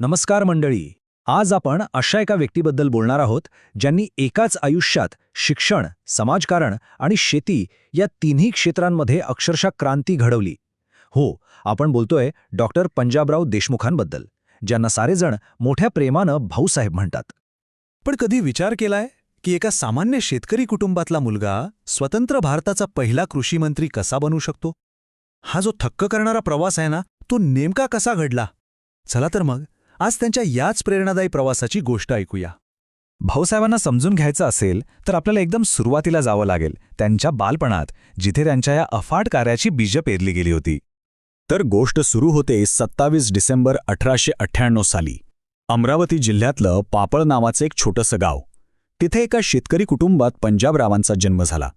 नमस्कार मंडळी. आज आपण अशा एका व्यक्तीबद्दल बोलणार आहोत ज्यांनी एकाच आयुष्यात शिक्षण समाजकारण आणि शेती या तिन्ही क्षेत्रांमध्ये अक्षरशः क्रांती घडवली. हो आपण बोलतोय डॉक्टर पंजाबराव देशमुखांबद्दल ज्यांना सारेजण मोठ्या प्रेमानं भाऊसाहेब म्हणतात. पण कधी विचार केलाय की एका सामान्य शेतकरी कुटुंबातला मुलगा स्वतंत्र भारताचा पहिला कृषीमंत्री कसा बनू शकतो? हा जो थक्क करणारा प्रवास आहे ना तो नेमका कसा घडला? चला तर मग आज त्यांच्या याच प्रेरणादायी प्रवासाची गोष्ट ऐकूया. भाऊसाहेबांना समजून घ्यायचं असेल तर आपल्याला एकदम सुरुवातीला जावं लागेल. त्यांच्या बालपणात जिथे त्यांच्या या अफाट कार्याची बीजं पेरली गेली होती. तर गोष्ट सुरू होते सत्तावीस डिसेंबर अठराशे अठ्ठ्याण्णव साली. अमरावती जिल्ह्यातलं पापळ नावाचं एक छोटंसं गाव. तिथे एका शेतकरी कुटुंबात पंजाबरावांचा जन्म झाला.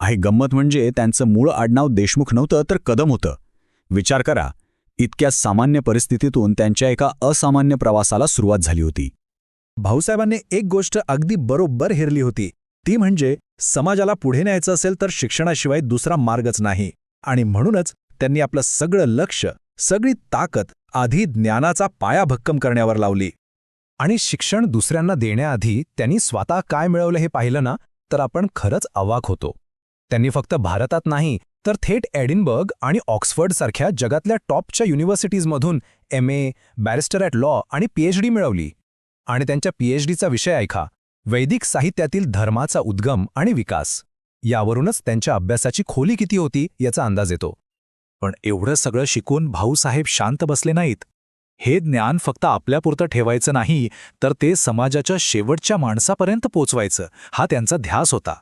आहे गंमत म्हणजे त्यांचं मूळ आडनाव देशमुख नव्हतं तर कदम होतं. विचार करा इतक्या सामान्य परिस्थितीतून त्यांच्या एका असामान्य प्रवासाला सुरुवात झाली होती. भाऊसाहेबांनी एक गोष्ट अगदी बरोबर हेरली होती. ती म्हणजे समाजाला पुढे न्यायचं असेल तर शिक्षणाशिवाय दुसरा मार्गच नाही. आणि म्हणूनच त्यांनी आपलं सगळं लक्ष सगळी ताकद आधी ज्ञानाचा पाया भक्कम करण्यावर लावली. आणि शिक्षण दुसऱ्यांना देण्याआधी त्यांनी स्वतः काय मिळवलं हे पाहिलं ना तर आपण खरंच अवाक होतो. त्यांनी फक्त भारतात नाही तर थेट एडिनबर्ग आणि ऑक्सफर्डसारख्या जगातल्या टॉपच्या युनिव्हर्सिटीजमधून M A barrister at law आणि पीएचडी मिळवली. आणि त्यांच्या पीएचडीचा विषय ऐका. वैदिक साहित्यातील धर्माचा उद्गम आणि विकास. यावरूनच त्यांच्या अभ्यासाची खोली किती होती याचा अंदाज येतो. पण एवढं सगळं शिकून भाऊसाहेब शांत बसले नाहीत. हे ज्ञान फक्त आपल्यापुरतं ठेवायचं नाही तर ते समाजाच्या शेवटच्या माणसापर्यंत पोचवायचं हा त्यांचा ध्यास होता.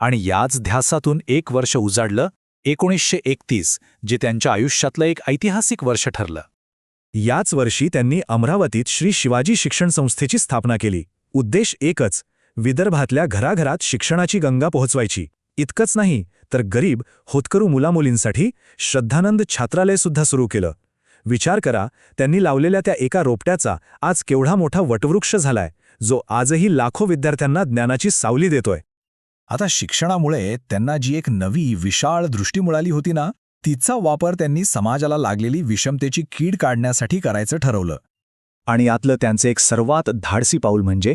आणि याच ध्यासातून एक वर्ष उजाडलं एकोणीसशे एकतीस जे त्यांच्या आयुष्यातलं एक ऐतिहासिक वर्ष ठरलं. याच वर्षी त्यांनी अमरावतीत श्री शिवाजी शिक्षण संस्थेची स्थापना केली. उद्देश एकच विदर्भातल्या घराघरात शिक्षणाची गंगा पोहोचवायची. इतकंच नाही तर गरीब होतकरू मुलामुलींसाठी श्रद्धानंद छात्रालय सुद्धा सुरू केलं. विचार करा त्यांनी लावलेल्या त्या एका रोपट्याचा आज केवढा मोठा वटवृक्ष झालाय जो आजही लाखो विद्यार्थ्यांना ज्ञानाची सावली देतोय. आता शिक्षणामुळे त्यांना जी एक नवी विशाळ दृष्टी मिळाली होती ना तिचा वापर त्यांनी समाजाला लागलेली विषमतेची कीड काढण्यासाठी करायचं ठरवलं. आणि यातलं त्यांचे एक सर्वात धाडसी पाऊल म्हणजे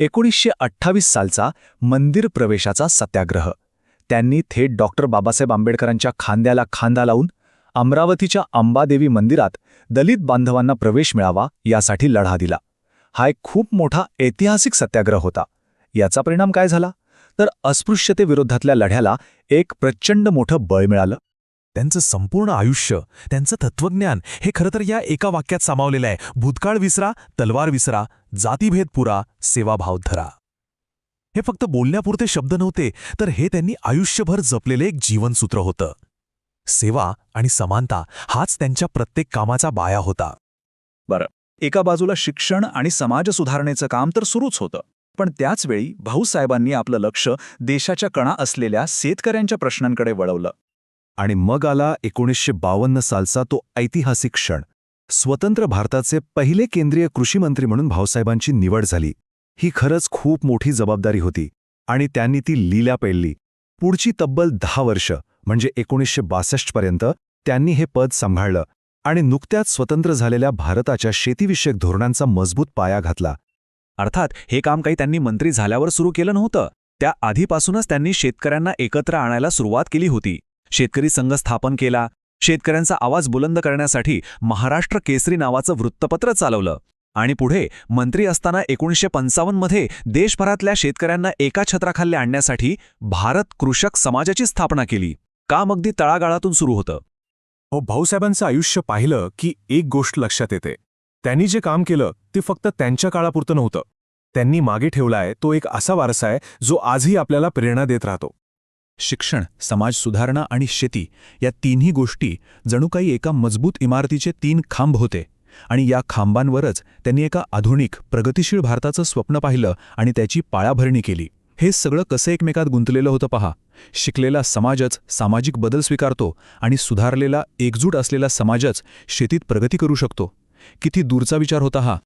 एकोणीसशे अठ्ठावीस सालचा मंदिर प्रवेशाचा सत्याग्रह. त्यांनी थेट डॉक्टर बाबासाहेब आंबेडकरांच्या खांद्याला खांदा लावून अमरावतीच्या अंबादेवी मंदिरात दलित बांधवांना प्रवेश मिळावा यासाठी लढा दिला. हा एक खूप मोठा ऐतिहासिक सत्याग्रह होता. याचा परिणाम काय झाला? तर अस्पृश्यतेविरोधातल्या लढ्याला एक प्रचंड मोठं बळ मिळालं. त्यांचं संपूर्ण आयुष्य त्यांचं तत्वज्ञान हे खरं तर या एका वाक्यात सामावलेलं आहे. भूतकाळ विसरा तलवार विसरा जातीभेद पुरा सेवाभाव धरा. हे फक्त बोलण्यापुरते शब्द नव्हते तर हे त्यांनी आयुष्यभर जपलेले एक जीवनसूत्र होतं. सेवा आणि समानता हाच त्यांच्या प्रत्येक कामाचा बाया होता. बरं एका बाजूला शिक्षण आणि समाज सुधारणेचं काम तर सुरूच होतं. पण त्याचवेळी भाऊसाहेबांनी आपलं लक्ष देशाच्या कणा असलेल्या शेतकऱ्यांच्या प्रश्नांकडे वळवलं. आणि मग आला एकोणीसशे बावन्न सालचा तो ऐतिहासिक क्षण. स्वतंत्र भारताचे पहिले केंद्रीय कृषीमंत्री म्हणून भाऊसाहेबांची निवड झाली. ही खरंच खूप मोठी जबाबदारी होती आणि त्यांनी ती लीला पेलली. पुढची तब्बल दहा वर्ष म्हणजे एकोणीसशे बासष्टपर्यंत त्यांनी हे पद सांभाळलं आणि नुकत्याच स्वतंत्र झालेल्या भारताच्या शेतीविषयक धोरणांचा मजबूत पाया घातला. अर्थात हे काम काही त्यांनी मंत्री झाल्यावर सुरू केलं नव्हतं. त्या आधीपासूनच त्यांनी शेतकऱ्यांना एकत्र आणायला सुरुवात केली होती. शेतकरी संघ स्थापन केला. शेतकऱ्यांचा आवाज बुलंद करण्यासाठी महाराष्ट्र केसरी नावाचं वृत्तपत्र चालवलं. आणि पुढे मंत्री असताना एकोणीसशे पंचावन्नमध्ये देशभरातल्या शेतकऱ्यांना एका छत्राखाली आणण्यासाठी भारत कृषक समाजाची स्थापना केली. काम अगदी तळागाळातून सुरू होतं. हो भाऊसाहेबांचं आयुष्य पाहिलं की एक गोष्ट लक्षात येते. त्यांनी जे काम केलं ते फक्त त्यांच्या काळापुरतं नव्हतं. त्यांनी मागे ठेवलाय तो एक असा वारसा आहे जो आजही आपल्याला प्रेरणा देत राहतो. शिक्षण समाज सुधारणा आणि शेती या तिन्ही गोष्टी जणू काही एका मजबूत इमारतीचे तीन खांब होते आणि या खांबांवरच त्यांनी एका आधुनिक प्रगतिशील भारताचं स्वप्न पाहिलं आणि त्याची पाळाभरणी केली. हे सगळं कसं एकमेकात गुंतलेलं होतं पहा. शिकलेला समाजच सामाजिक बदल स्वीकारतो आणि सुधारलेला एकजूट असलेला समाजच शेतीत प्रगती करू शकतो. किती दूरचा विचार होता हा.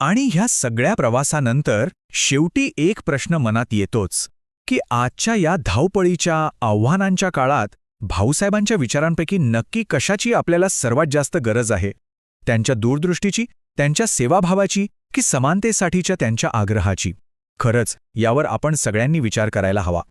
आणि ह्या सगळ्या प्रवासानंतर शेवटी एक प्रश्न मनात येतोच की आजच्या या धावपळीच्या आव्हानांच्या काळात भाऊसाहेबांच्या विचारांपैकी नक्की कशाची आपल्याला सर्वात जास्त गरज आहे? त्यांच्या दूरदृष्टीची त्यांच्या सेवाभावाची की समानतेसाठीच्या त्यांच्या आग्रहाची? खरंच यावर आपण सगळ्यांनी विचार करायला हवा.